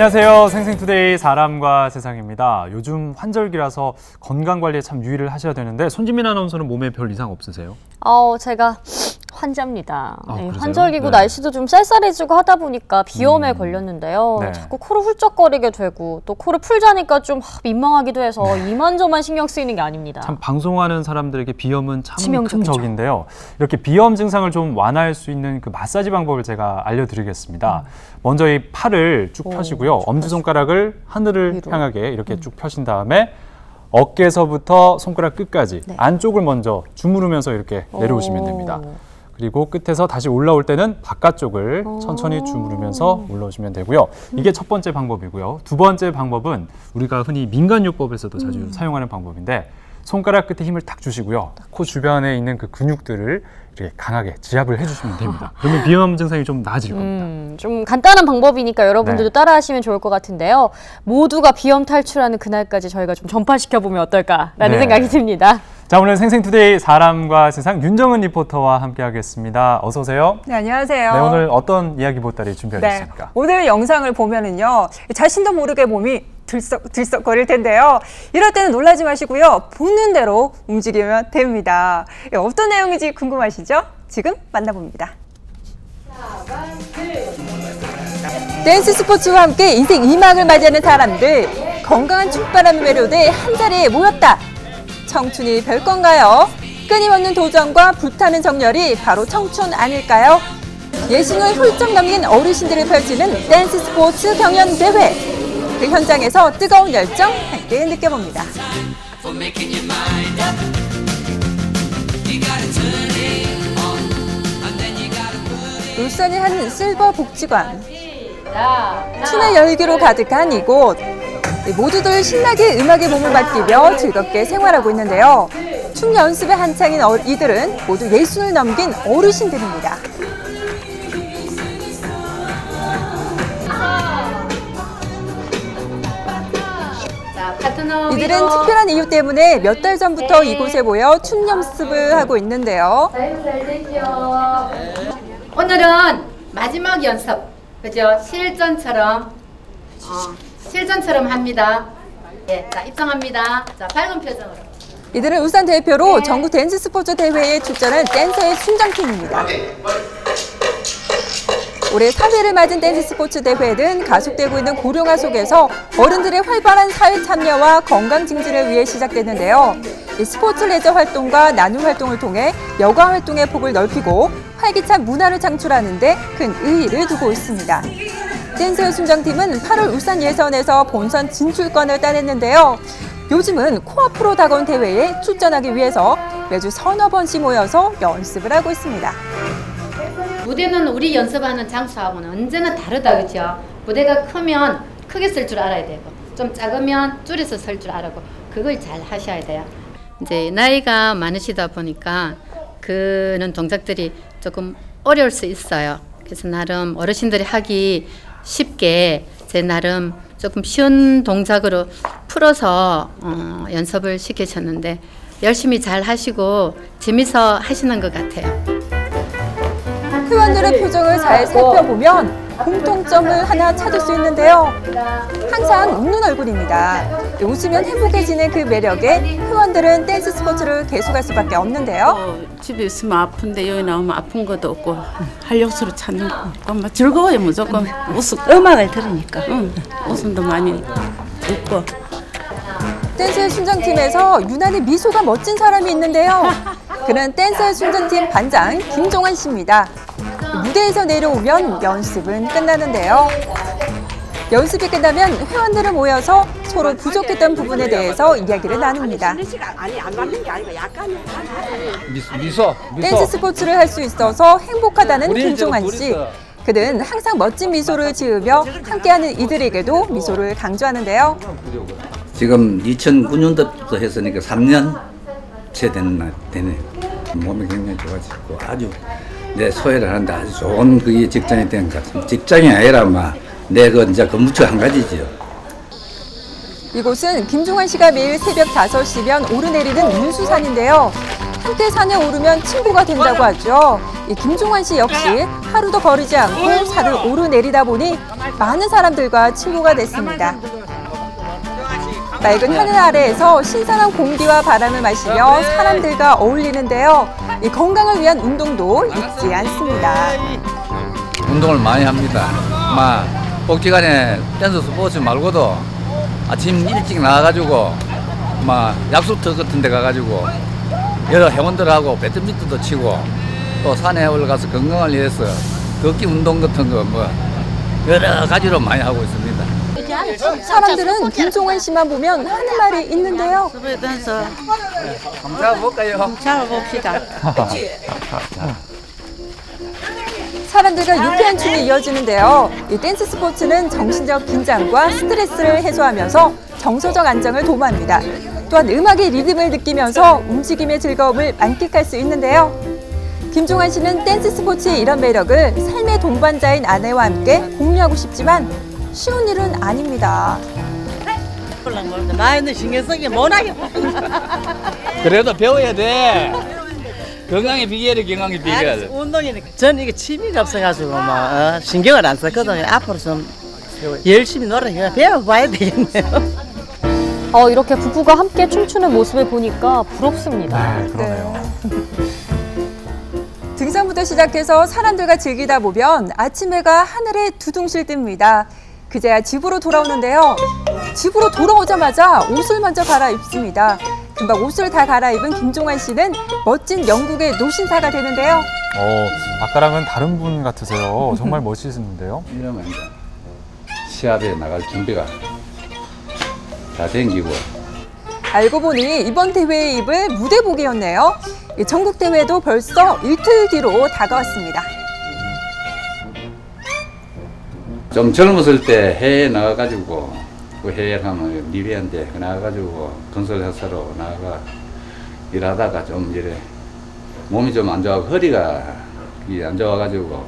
안녕하세요. 생생투데이 사람과 세상입니다. 요즘 환절기라서 건강 관리에 참 유의를 하셔야 되는데 손지민 아나운서는 몸에 별 이상 없으세요? 어, 제가 환자입니다. 아, 네? 환절기고 네. 날씨도 좀 쌀쌀해지고 하다 보니까 비염에 음. 걸렸는데요. 네. 자꾸 코를 훌쩍거리게 되고 또 코를 풀자니까 좀 하, 민망하기도 해서 이만저만 신경 쓰이는 게 아닙니다. 네. 참 방송하는 사람들에게 비염은 참 큰. 적인데요. 이렇게 비염 증상을 좀 완화할 수 있는 그 마사지 방법을 제가 알려드리겠습니다. 먼저 이 팔을 쭉 오, 펴시고요. 엄지 손가락을 하늘을 위로. 향하게 이렇게 쭉 펴신 다음에 어깨에서부터 손가락 끝까지 네. 안쪽을 먼저 주무르면서 이렇게 내려오시면 됩니다. 오. 그리고 끝에서 다시 올라올 때는 바깥쪽을 오. 천천히 주무르면서 올라오시면 되고요. 이게 첫 번째 방법이고요. 두 번째 방법은 우리가 흔히 민간요법에서도 자주 음. 사용하는 방법인데 손가락 끝에 힘을 딱 주시고요. 코 주변에 있는 그 근육들을 이렇게 강하게 지압을 해주시면 됩니다. 그러면 비염 증상이 좀 나아질 겁니다. 음, 좀 간단한 방법이니까 여러분들도 네. 따라하시면 좋을 것 같은데요. 모두가 비염 탈출하는 그날까지 저희가 좀 전파시켜 보면 어떨까라는 네. 생각이 듭니다. 자, 오늘 생생투데이 사람과 세상 윤정은 리포터와 함께하겠습니다. 어서 오세요. 네, 안녕하세요. 네, 오늘 어떤 이야기 보따리 네, 준비하셨습니까? 오늘 영상을 보면은요, 자신도 모르게 몸이 들썩, 들썩 거릴 텐데요. 이럴 때는 놀라지 마시고요. 보는 대로 움직이면 됩니다. 예, 어떤 내용인지 궁금하시죠? 지금 만나봅니다. 댄스 스포츠와 함께 인생 2막을 맞이하는 사람들, 건강한 춤바람을 매료돼 한 자리에 모였다. 청춘이 별 건가요? 끊임없는 도전과 불타는 정열이 바로 청춘 아닐까요? 예신을 훌쩍 넘긴 어르신들을 펼치는 댄스 스포츠 경연 대회. 그 현장에서 뜨거운 열정 함께 느껴봅니다. 울산의 한 실버 복지관. 춤의 열기로 가득한 이곳. 네, 모두들 신나게 음악에 몸을 맡기며 즐겁게 생활하고 있는데요. 춤 연습에 한창인 어- 이들은 모두 예순을 넘긴 어르신들입니다. 이들은 위로. 특별한 이유 때문에 몇 달 전부터 이곳에 모여 춤 연습을 하고 있는데요. 자유 잘 되죠. 오늘은 마지막 연습, 그죠? 실전처럼, 어, 실전처럼 합니다. 예, 자 입장합니다. 자 밝은 표정으로. 이들은 울산 대표로 전국 댄스 스포츠 대회에 출전한 댄서의 순장팀입니다. 올해 3회를 맞은 댄스 스포츠 대회는 가속되고 있는 고령화 속에서 어른들의 활발한 사회 참여와 건강 증진을 위해 시작됐는데요. 이 스포츠 레저 활동과 나눔 활동을 통해 여가 활동의 폭을 넓히고 활기찬 문화를 창출하는 데 큰 의의를 두고 있습니다. 댄스 순장팀은 8월 울산 예선에서 본선 진출권을 따냈는데요. 요즘은 코앞으로 다가온 대회에 출전하기 위해서 매주 서너 번씩 모여서 연습을 하고 있습니다. 무대는 우리 연습하는 장소하고는 언제나 다르다, 그죠? 무대가 크면 크게 쓸 줄 알아야 되고, 좀 작으면 줄여서 설줄 알고, 그걸 잘 하셔야 돼요. 이제 나이가 많으시다 보니까 그런 동작들이 조금 어려울 수 있어요. 그래서 나름 어르신들이 하기 쉽게 제 나름 조금 쉬운 동작으로 풀어서 어, 연습을 시키셨는데 열심히 잘 하시고 재미서 하시는 것 같아요. 회원들의 표정을 잘 살펴보면 공통점을 하나 찾을 수 있는데요. 항상 웃는 얼굴입니다. 웃으면 행복해지는 그 매력에 회원들은 댄스 스포츠를 계속할 수밖에 없는데요. 어, 집에 있으면 아픈데 여기 나오면 아픈 것도 없고 활력소를 찾는 막 즐거워요 무조건 웃음 음악을 들으니까. 응, 웃음도 많이 있고 댄스의 순장팀에서 유난히 미소가 멋진 사람이 있는데요. 그는 댄스의 순장팀 반장 김종환 씨입니다. 무대에서 내려오면 연습은 끝나는데요. 연습이 끝나면 회원들은 모여서 서로 부족했던 부분에 대해서 이야기를 나눕니다. 미소, 미소. 댄스 스포츠를 할 수 있어서 행복하다는 김종환 씨. 저- 그는 항상 멋진 미소를 지으며 함께하는 이들에게도 미소를 강조하는데요. 지금 2009년도부터 했으니까 3년째 되는 날 되네. 몸이 굉장히 좋아지고 아주 내 소외를 하는데 아주 좋은 그게 직장이 된 것 같습니다. 직장이 아니라 막내그 이제 근무처 한 가지지요. 이곳은 김종환 씨가 매일 새벽 5시면 오르내리는 윤수산인데요. 함께 산에 오르면 친구가 된다고 하죠. 이 김종환 씨 역시 하루도 거르지 않고 산을 오르내리다 보니 많은 사람들과 친구가 됐습니다. 맑은 하늘 아래에서 신선한 공기와 바람을 마시며 사람들과 어울리는데요. 이 건강을 위한 운동도 잊지 않습니다. 운동을 많이 합니다. 막 복지관에 댄스 스포츠 말고도 아침 일찍 나가가지고 막 약수터 같은 데 가가지고 여러 회원들하고 배드민턴도 치고 또 산에 올라가서 건강을 위해서 걷기 운동 같은 거 뭐 여러 가지로 많이 하고 있습니다. 사람들은 김종환 씨만 보면 하는 말이 있는데요. 서부에서 한번 볼까요? 잡아봅시다. 사람들과 유쾌한 춤이 이어지는데요. 이 댄스 스포츠는 정신적 긴장과 스트레스를 해소하면서 정서적 안정을 도모합니다. 또한 음악의 리듬을 느끼면서 움직임의 즐거움을 만끽할 수 있는데요. 김종환 씨는 댄스 스포츠의 이런 매력을 삶의 동반자인 아내와 함께 공유하고 싶지만 쉬운 일은 아닙니다. 나이는 신경 쓰기 못하게 그래도 배워야 돼. 건강의 비결이 건강의 비결. 운동이니까 저는 이게 취미가 없어가지고 뭐 어, 신경을 안 썼거든요 앞으로 좀 열심히 노력해 배워봐야 되겠네요 어, 이렇게 부부가 함께 춤추는 모습을 보니까 부럽습니다. 네, 그러네요. 등산부터 시작해서 사람들과 즐기다 보면 아침 해가 하늘에 두둥실 뜹니다. 그제야 집으로 돌아오는데요. 집으로 돌아오자마자 옷을 먼저 갈아입습니다. 금방 옷을 다 갈아입은 김종환 씨는 멋진 영국의 노신사가 되는데요. 어, 아까랑은 다른 분 같으세요. 정말 멋지신데요. 이러면 이제 시합에 나갈 준비가 다 생기고 알고 보니 이번 대회에 입을 무대복이었네요. 이 전국 대회도 벌써 이틀 뒤로 다가왔습니다. 좀 젊었을 때 해외에 나가가지고 그 해외 가면 리비안데 나가가지고 건설 회사로 나가 일하다가 좀 이래 몸이 좀 안 좋아 허리가 이안 좋아가지고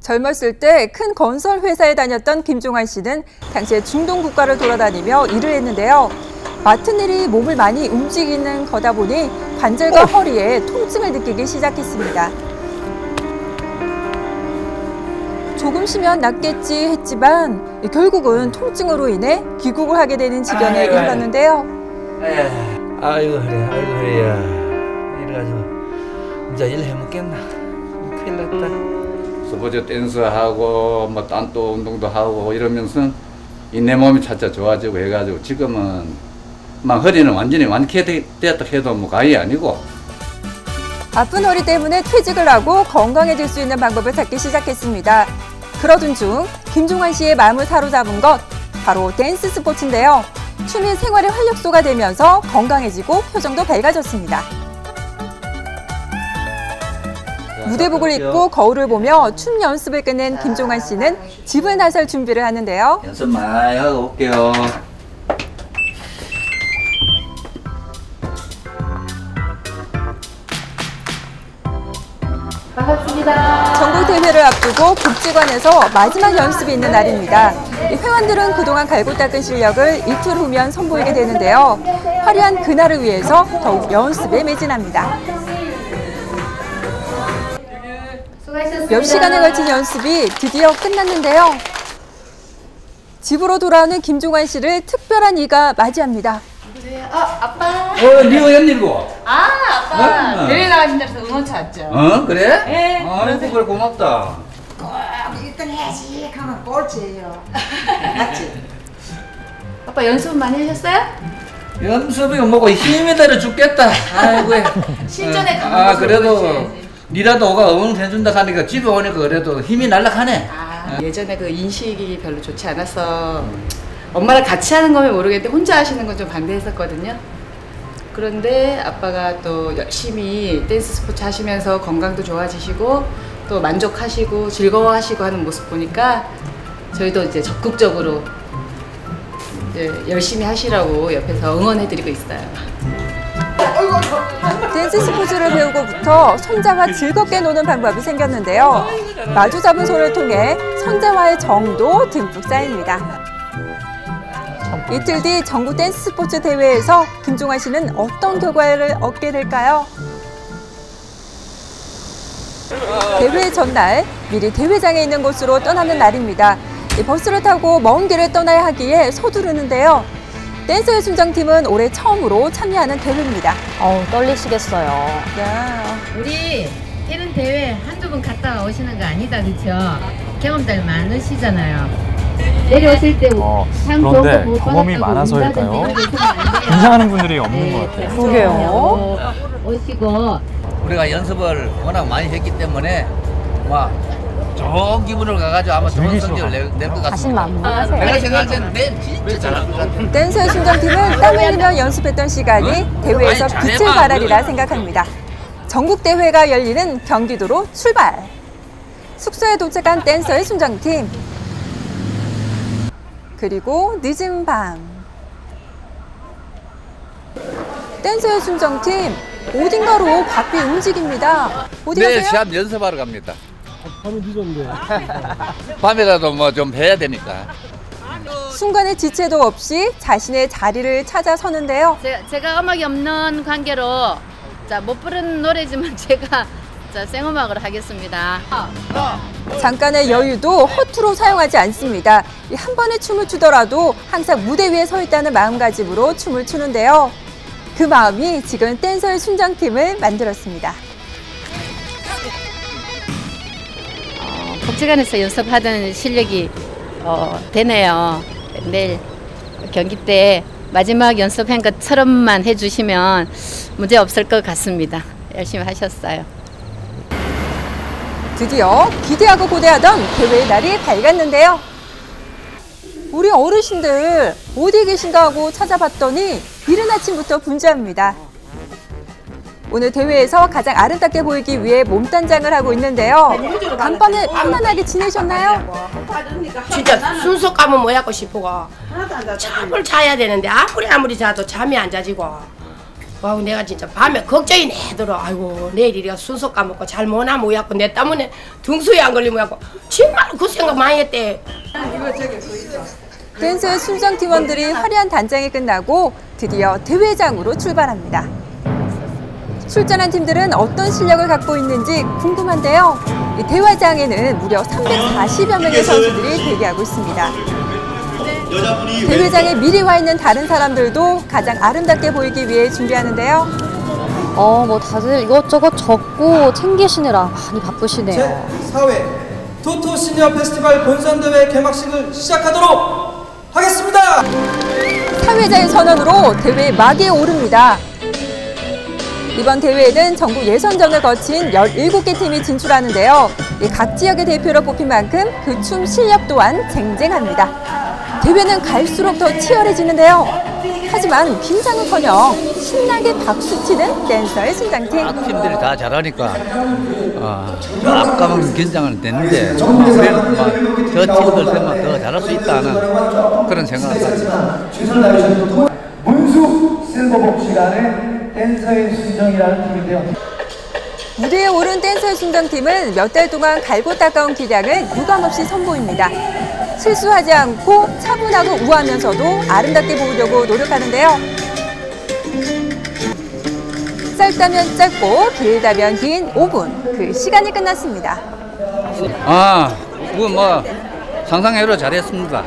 젊었을 때 큰 건설 회사에 다녔던 김종환 씨는 당시에 중동 국가를 돌아다니며 일을 했는데요. 맡은 일이 몸을 많이 움직이는 거다 보니 관절과 허리에 통증을 느끼기 시작했습니다. 조금 쉬면 낫겠지 했지만 결국은 통증으로 인해 귀국을 하게 되는 지경에 아이고, 이르렀는데요. 아이고 그래 아이고 그래야. 이래가지고 이제 일 해먹겠나. 큰일 났다. 스포츠 댄스하고 뭐 딴또 운동도 하고 이러면서 이내 몸이 차차 좋아지고 해가지고 지금은 막 허리는 완전히 완쾌됐다 해도 뭐 가히 아니고. 아픈 허리 때문에 퇴직을 하고 건강해질 수 있는 방법을 찾기 시작했습니다. 그러던 중 김종환 씨의 마음을 사로잡은 것 바로 댄스 스포츠인데요. 춤이 생활의 활력소가 되면서 건강해지고 표정도 밝아졌습니다. 무대복을 입고 거울을 보며 춤 연습을 끝낸 김종환 씨는 집을 나설 준비를 하는데요. 연습 많이 하고 올게요 대회를 앞두고 복지관에서 마지막 연습이 있는 날입니다. 이 회원들은 그동안 갈고 닦은 실력을 이틀 후면 선보이게 되는데요. 화려한 그날을 위해서 더욱 연습에 매진합니다. 몇 시간에 걸친 연습이 드디어 끝났는데요. 집으로 돌아오는 김종환 씨를 특별한 이가 맞이합니다. 어, 니가 웬일이고? 아 아빠 응. 대회 나가신 데서 응원차 왔죠. 어 그래? 네. 아이고 그래 고맙다 아빠 연습 많이 하셨어요? 연습이 뭐고 힘이 들어 죽겠다 아이고 실전에 강한 아 그래도. 니라도 오가 응원해준다 하니까 집에 오니까 그래도 힘이 날락하네 아, 예전에 그 인식이 별로 좋지 않아서 엄마랑 같이 하는 거면 모르겠는데 혼자 하시는 건 좀 반대했었거든요. 그런데 아빠가 또 열심히 댄스 스포츠 하시면서 건강도 좋아지시고 또 만족하시고 즐거워하시고 하는 모습 보니까 저희도 이제 적극적으로 이제 열심히 하시라고 옆에서 응원해드리고 있어요. 댄스 스포츠를 배우고부터 손자와 즐겁게 노는 방법이 생겼는데요. 마주 잡은 손을 통해 손자와의 정도 듬뿍 쌓입니다. 이틀 뒤 전국 댄스 스포츠 대회에서 김종환 씨는 어떤 결과를 얻게 될까요? 대회 전날 미리 대회장에 있는 곳으로 떠나는 날입니다. 이 버스를 타고 먼 길을 떠나야 하기에 서두르는데요. 댄서의 순정팀은 올해 처음으로 참여하는 대회입니다. 어우, 떨리시겠어요. 야, 우리 이런 대회 한두 번 갔다 오시는 거 아니다 그쵸? 경험들 많으시잖아요. 내려오실 때 어, 상 그런데 거못 경험이 많아서일까요? 긴장하는 분들이 없는 것 같아요. 그러게요. 오시고 우리가 연습을 워낙 많이 했기 때문에 막 좋은 기분으로 가가지고 아마 좋은 성적을 낼것 자신 같습니다. 만만하세요. 내가 생각할 때는 내 진짜 잘할 것 같아. 댄서의 순정팀은 땀 흘리며 연습했던 시간이 대회에서 빛을 발하리라 생각합니다. 전국 대회가 열리는 경기도로 출발. 숙소에 도착한 댄서의 순정팀. 그리고 늦은 밤. 댄서의 순정팀 어딘가로 바삐 움직입니다. 어디 내일 가세요? 시합 연습하러 갑니다. 밤이 늦었는데. 밤이라도 뭐 좀 해야 되니까. 순간의 지체도 없이 자신의 자리를 찾아 서는데요. 제가, 제가 음악이 없는 관계로 자 못 부르는 노래지만 제가 자 생음악으로 하겠습니다. 잠깐의 여유도 허투루 사용하지 않습니다. 이한 번의 춤을 추더라도 항상 무대 위에 서 있다는 마음가짐으로 춤을 추는데요. 그 마음이 지금 댄서의 순정팀을 만들었습니다. 복지관에서 연습하던 실력이 어, 되네요. 내일 경기 때 마지막 연습한 것처럼만 해주시면 문제 없을 것 같습니다. 열심히 하셨어요. 드디어 기대하고 고대하던 대회의 날이 밝았는데요. 우리 어르신들 어디 계신가 하고 찾아봤더니 이른 아침부터 분주합니다. 오늘 대회에서 가장 아름답게 보이기 위해 몸단장을 하고 있는데요. 간밤에 편안하게 지내셨나요? 진짜 순서 까면 뭐야 고 싶어가 잠을 자야 되는데 아무리 아무리 자도 잠이 안 자지고 와 내가 진짜 밤에 걱정이 내더러 아이고 내일 이리가 순서 까먹고 잘 못하면 뭐야고 내 때문에 등수에 안 걸리면 뭐야고 정말 그 생각 많이 했대 댄스의 순정 팀원들이 화려한 단장이 끝나고 드디어 대회장으로 출발합니다. 출전한 팀들은 어떤 실력을 갖고 있는지 궁금한데요. 이 대회장에는 무려 340여 명의 선수들이 대기하고 있습니다. 대회장에 미리 와 있는 다른 사람들도 가장 아름답게 보이기 위해 준비하는데요. 어, 뭐 다들 이것저것 적고 챙기시느라 많이 바쁘시네요. 제4회 토토 시니어 페스티벌 본선대회 개막식을 시작하도록 하겠습니다. 사회자의 선언으로 대회 막에 오릅니다. 이번 대회에는 전국 예선전을 거친 17개 팀이 진출하는데요. 이각 지역의 대표로 뽑힌 만큼 그 춤 실력 또한 쟁쟁합니다. 대회는 갈수록 더 치열해지는데요. 하지만 긴장은커녕 신나게 박수치는 댄서의 순장팀. 각 팀들이 다 잘하니까 어, 약간은 긴장은 되는데 그래도 막저 팀들 때문에 더 잘할 수 있다는 그런 생각을 가지고 문수 실버복 시간의 댄서의 순정이라는 팀인데요. 무대에 오른 댄서의 순정팀은 몇 달 동안 갈고 닦아온 기량을 유감없이 선보입니다. 실수하지 않고 차분하고 우아하면서도 아름답게 보이려고 노력하는데요. 짧다면 짧고 길다면 긴 5분 그 시간이 끝났습니다. 아, 그건 뭐 상상외로 잘했습니다.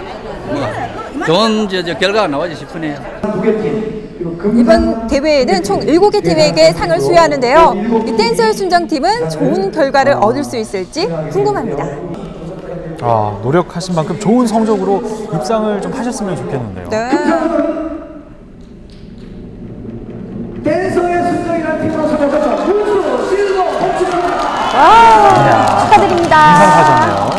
뭐 좋은 저, 저 결과가 나오지 싶으네요. 이번 대회에는 총 7개 팀에게 상을 수여하는데요. 이 댄서의 순정팀은 좋은 결과를 얻을 수 있을지 궁금합니다. 아, 노력하신 만큼 좋은 성적으로 입상을 좀 하셨으면 좋겠는데요. 네. 댄서의 순정이라는 팀으로 실버복 축하드립니다. 와, 축하드립니다. 인상하셨네요.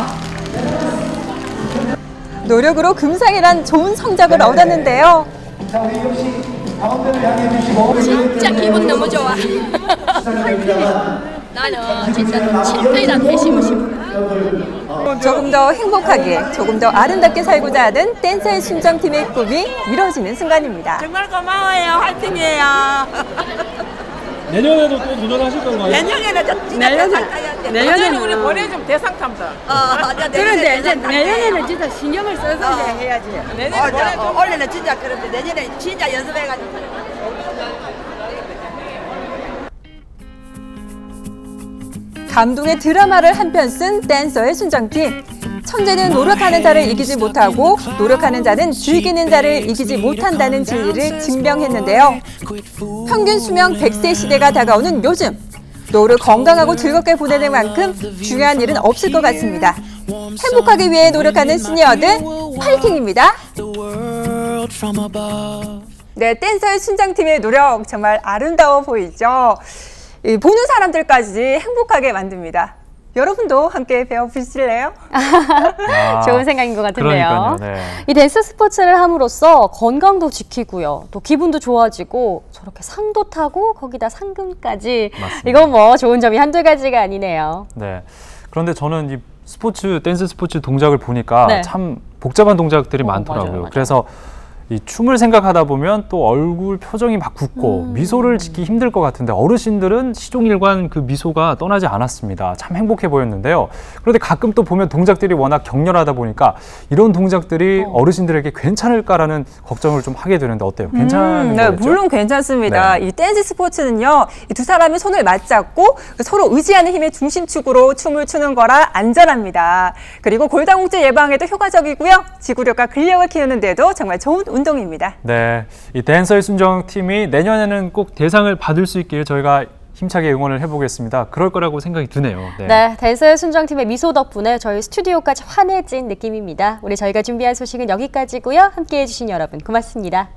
노력으로 금상이란 좋은 성적을 얻었는데요. 자, 우리 역시 가운데를 향해 주시고 진짜 기분 너무 좋아 나는 진짜 7등이라도 했으면 싶어 조금 더 행복하게, 조금 더 아름답게 살고자 하는 댄서의 순정팀의 꿈이 이루어지는 순간입니다. 정말 고마워요. 화이팅이에요. 내년에도 또 도전하실 건가요? 내년에는 저 진짜 대상 타야지. 내년에는 우리 보내좀 대상 탐사. 어, 그런데 이제 내년에는 진짜 신경을 써서 이제 해야지. 내년에 보내좀. 올해는 진짜 그런데 내년에 진짜 연습해가지고. 감동의 드라마를 한 편 쓴 댄서의 순정팀. 천재는 노력하는 자를 이기지 못하고 노력하는 자는 즐기는 자를 이기지 못한다는 진리를 증명했는데요. 평균 수명 100세 시대가 다가오는 요즘 노를 건강하고 즐겁게 보내는 만큼 중요한 일은 없을 것 같습니다. 행복하기 위해 노력하는 시니어들 파이팅입니다. 네, 댄서의 순장팀의 노력 정말 아름다워 보이죠. 이 보는 사람들까지 행복하게 만듭니다. 여러분도 함께 배워보실래요? 아, 좋은 생각인 것 같은데요. 네. 이 댄스 스포츠를 함으로써 건강도 지키고요. 또 기분도 좋아지고 저렇게 상도 타고 거기다 상금까지. 맞습니다. 이건 뭐 좋은 점이 한두 가지가 아니네요. 네. 그런데 저는 이 스포츠 댄스 스포츠 동작을 보니까 네. 참 복잡한 동작들이 어, 많더라고요. 맞아요, 맞아요. 그래서 이 춤을 생각하다 보면 또 얼굴 표정이 막 굳고 음. 미소를 짓기 힘들 것 같은데 어르신들은 시종일관 그 미소가 떠나지 않았습니다. 참 행복해 보였는데요. 그런데 가끔 또 보면 동작들이 워낙 격렬하다 보니까 이런 동작들이 어. 르신들에게 괜찮을까라는 걱정을 좀 하게 되는데 어때요? 괜찮은 음, 네, 거겠죠? 물론 괜찮습니다. 이 댄스 스포츠는요, 이 두 사람이 손을 맞잡고 그 서로 의지하는 힘의 중심축으로 춤을 추는 거라 안전합니다. 그리고 골다공증 예방에도 효과적이고요. 지구력과 근력을 키우는 데도 정말 좋은 운동입니다. 네, 이 댄서의 순정 팀이 내년에는 꼭 대상을 받을 수 있길 저희가 힘차게 응원을 해보겠습니다. 그럴 거라고 생각이 드네요. 네. 댄서의 순정팀의 미소 덕분에 저희 스튜디오까지 환해진 느낌입니다. 오늘 저희가 준비한 소식은 여기까지고요. 함께해 주신 여러분 고맙습니다.